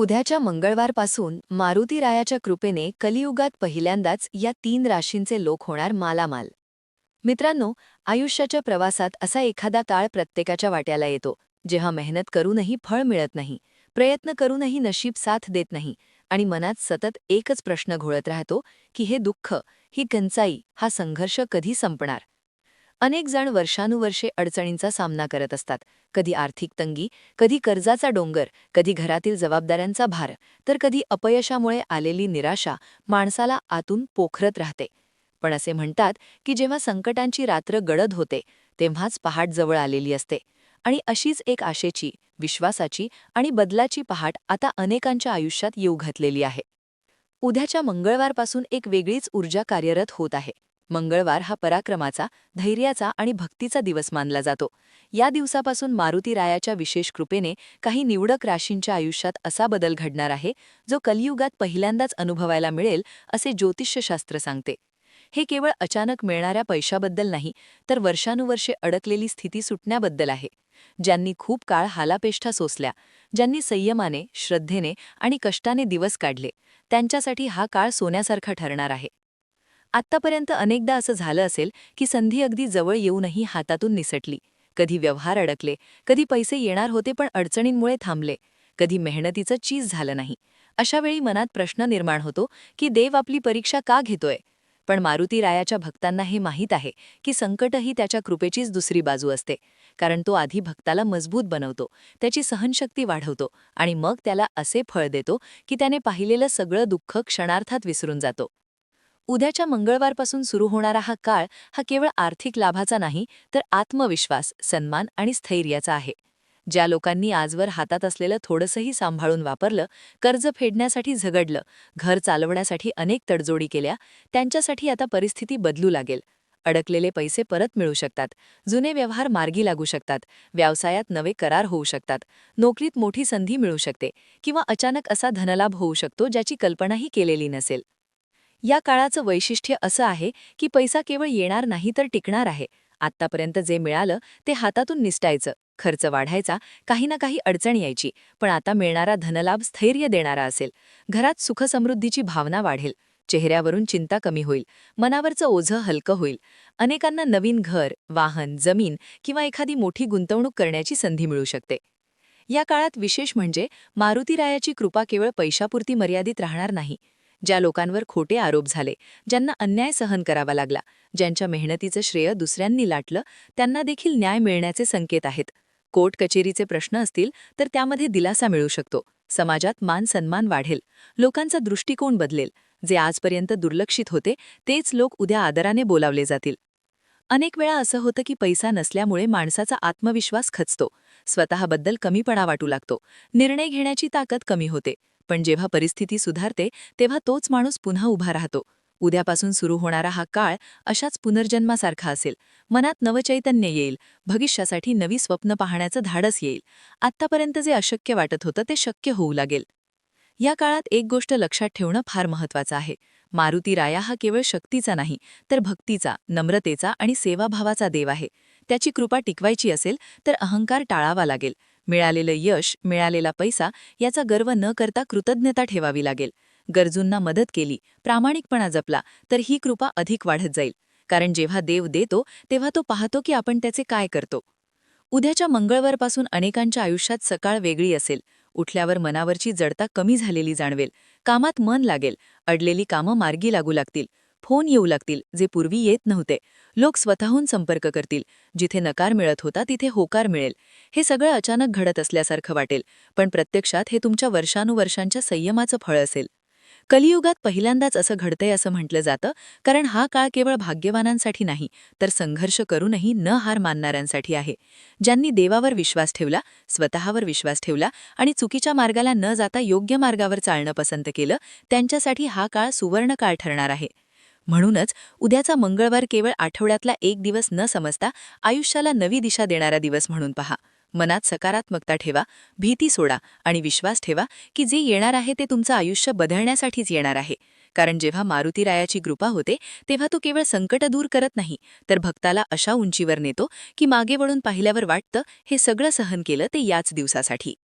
उद्याच्या मंगळवारपासून मारुतीरायाच्या कृपेने कलियुगात पहिल्यांदाच या तीन राशींचे लोक होणार मालामाल. मित्रांनो आयुष्याच्या प्रवासात असा एखादा काळ प्रत्येकाच्या वाट्याला येतो जेव्हा मेहनत करूनही फळ मिळत नाही प्रयत्न करूनही नशीब साथ देत नाही आणि मनात सतत एकच प्रश्न घोळत राहतो की हे दुःख ही कंचाई हा संघर्ष कधी संपणार? अनेक जण वर्षानुवर्षे अडचणींचा सामना करत असतात. कधी आर्थिक तंगी कधी कर्जाचा डोंगर कधी घरातील जबाबदाऱ्यांचा भार तर कधी अपयशामुळे आलेली निराशा माणसाला आतून पोखरत राहते. पण असे म्हणतात की जेव्हा संकटांची रात्र गडद होते तेव्हाच पहाट जवळ आलेली असते. आणि अशीच एक आशेची विश्वासाची आणि बदलाची पहाट आता अनेकांच्या आयुष्यात येऊ घातलेली आहे. उद्याच्या मंगळवारपासून एक वेगळीच ऊर्जा कार्यरत होत आहे. मंगळवार हा पराक्रमाचा धैर्याचा आणि भक्तीचा दिवस मानला जातो. या दिवसापासून मारुती रायाच्या विशेष कृपेने काही निवडक राशींच्या आयुष्यात असा बदल घडणार आहे जो कलियुगात पहिल्यांदाच अनुभवायला मिळेल असे ज्योतिष्यशास्त्र सांगते. हे केवळ अचानक मिळणाऱ्या पैशाबद्दल नाही तर वर्षानुवर्षे अडकलेली स्थिती सुटण्याबद्दल आहे. ज्यांनी खूप काळ हालापेष्ठा सोसल्या ज्यांनी संयमाने श्रद्धेने आणि कष्टाने दिवस काढले त्यांच्यासाठी हा काळ सोन्यासारखा ठरणार आहे. आत्तापर्यंत अनेकदा असं झालं असेल की संधी अगदी जवळ येऊनही हातातून निसटली. कधी व्यवहार अडकले कधी पैसे येणार होते पण अडचणींमुळे थांबले. कधी मेहनतीचं चीज झालं नाही. अशावेळी मनात प्रश्न निर्माण होतो की देव आपली परीक्षा का घेतोय? पण मारुती रायाच्या भक्तांना हे माहीत आहे की संकटही त्याच्या कृपेचीच दुसरी बाजू असते. कारण तो आधी भक्ताला मजबूत बनवतो त्याची सहनशक्ती वाढवतो आणि मग त्याला असे फळ देतो की त्याने पाहिलेलं सगळं दुःख क्षणार्थात विसरून जातो. उद्याच्या मंगळवारपासून सुरू होणारा हा काळ हा केवळ आर्थिक लाभाचा नाही तर आत्मविश्वास सन्मान आणि स्थैर्याचा आहे. ज्या लोकांनी आजवर हातात असलेलं थोडंसंही सांभाळून वापरलं कर्ज फेडण्यासाठी झगडलं घर चालवण्यासाठी अनेक तडजोडी केल्या त्यांच्यासाठी आता परिस्थिती बदलू लागेल. अडकलेले पैसे परत मिळू शकतात जुने व्यवहार मार्गी लागू शकतात व्यवसायात नवे करार होऊ शकतात नोकरीत मोठी संधी मिळू शकते किंवा अचानक असा धनलाभ होऊ शकतो ज्याची कल्पनाही केलेली नसेल. या काळाचं वैशिष्ट्य असं आहे की पैसा केवळ येणार नाही तर टिकणार आहे. आत्तापर्यंत जे मिळालं ते हातातून निसटायचं. खर्च वाढायचा काही ना काही अडचण यायची पण आता मिळणारा धनलाभ स्थैर्य देणारा असेल. घरात सुखसमृद्धीची भावना वाढेल. चेहऱ्यावरून चिंता कमी होईल. मनावरचं ओझं हलकं होईल. अनेकांना नवीन घर वाहन जमीन किंवा एखादी मोठी गुंतवणूक करण्याची संधी मिळू शकते. या काळात विशेष म्हणजे मारुतीरायाची कृपा केवळ पैशापुरती मर्यादित राहणार नाही. ज्या लोकांवर खोटे आरोप झाले ज्यांना अन्याय सहन करावा लागला ज्यांच्या मेहनतीचं श्रेय दुसऱ्यांनी लाटलं त्यांना देखील न्याय मिळण्याचे संकेत आहेत. कोर्ट कचेरीचे प्रश्न असतील तर त्यामध्ये दिलासा मिळू शकतो. समाजात मान सन्मान वाढेल. लोकांचा दृष्टिकोन बदलेल. जे आजपर्यंत दुर्लक्षित होते तेच लोक उद्या आदराने बोलावले जातील. अनेक वेळा असं होतं की पैसा नसल्यामुळे माणसाचा आत्मविश्वास खचतो. स्वतःबद्दल कमीपणा वाटू लागतो. निर्णय घेण्याची ताकद कमी होते. पण जेव्हा परिस्थिती सुधारते तेव्हा तोच माणूस पुन्हा उभा राहतो. उद्यापासून सुरू होणारा हा काळ अशाच पुनर्जन्मासारखा असेल. मनात नवचैतन्य येईल. भविष्यासाठी नवी स्वप्न पाहण्याचं धाडस येईल. आत्तापर्यंत जे अशक्य वाटत होतं ते शक्य होऊ लागेल. या काळात एक गोष्ट लक्षात ठेवणं फार महत्वाचं आहे. मारुती राया हा केवळ शक्तीचा नाही तर भक्तीचा नम्रतेचा आणि सेवाभावाचा देव आहे. त्याची कृपा टिकवायची असेल तर अहंकार टाळावा लागेल. मिळालेलं यश मिळालेला पैसा याचा गर्व न करता कृतज्ञता ठेवावी लागेल. गरजूंना मदत केली प्रामाणिकपणा जपला तर ही कृपा अधिक वाढत जाईल. कारण जेव्हा देव देतो तेव्हा तो पाहतो की आपण त्याचे काय करतो. उद्याच्या मंगळवारपासून अनेकांच्या आयुष्यात सकाळ वेगळी असेल. उठल्यावर मनावरची जडता कमी झालेली जाणवेल. कामात मन लागेल. अडलेली कामं मार्गी लागू लागतील. फोन येऊ लागतील जे पूर्वी येत नव्हते. लोक स्वतःहून संपर्क करतील. जिथे नकार मिळत होता तिथे होकार मिळेल. हे सगळं अचानक घडत असल्यासारखं वाटेल. पण प्रत्यक्षात हे तुमच्या वर्षानुवर्षांच्या संयमाचं फळ असेल. कलियुगात पहिल्यांदाच असं घडतंय असं म्हटलं जातं कारण हा काळ केवळ भाग्यवानांसाठी नाही तर संघर्ष करूनही न हार मानणाऱ्यांसाठी आहे. ज्यांनी देवावर विश्वास ठेवला स्वतःवर विश्वास ठेवला आणि चुकीच्या मार्गाला न जाता योग्य मार्गावर चालणं पसंत केलं त्यांच्यासाठी हा काळ सुवर्ण काळ ठरणार आहे. म्हणूनच उद्याचा मंगळवार केवळ आठवड्यातला एक दिवस न समजता आयुष्याला नवी दिशा देणारा दिवस म्हणून पहा. मनात सकारात्मकता ठेवा भीती सोडा आणि विश्वास ठेवा की जे येणार आहे ते तुमचं आयुष्य बदलण्यासाठीच येणार आहे. कारण जेव्हा मारुतीरायाची कृपा होते तेव्हा तो केवळ संकट दूर करत नाही तर भक्ताला अशा उंचीवर नेतो की मागे वळून पाहिल्यावर वाटतं हे सगळं सहन केलं ते याच दिवसासाठी.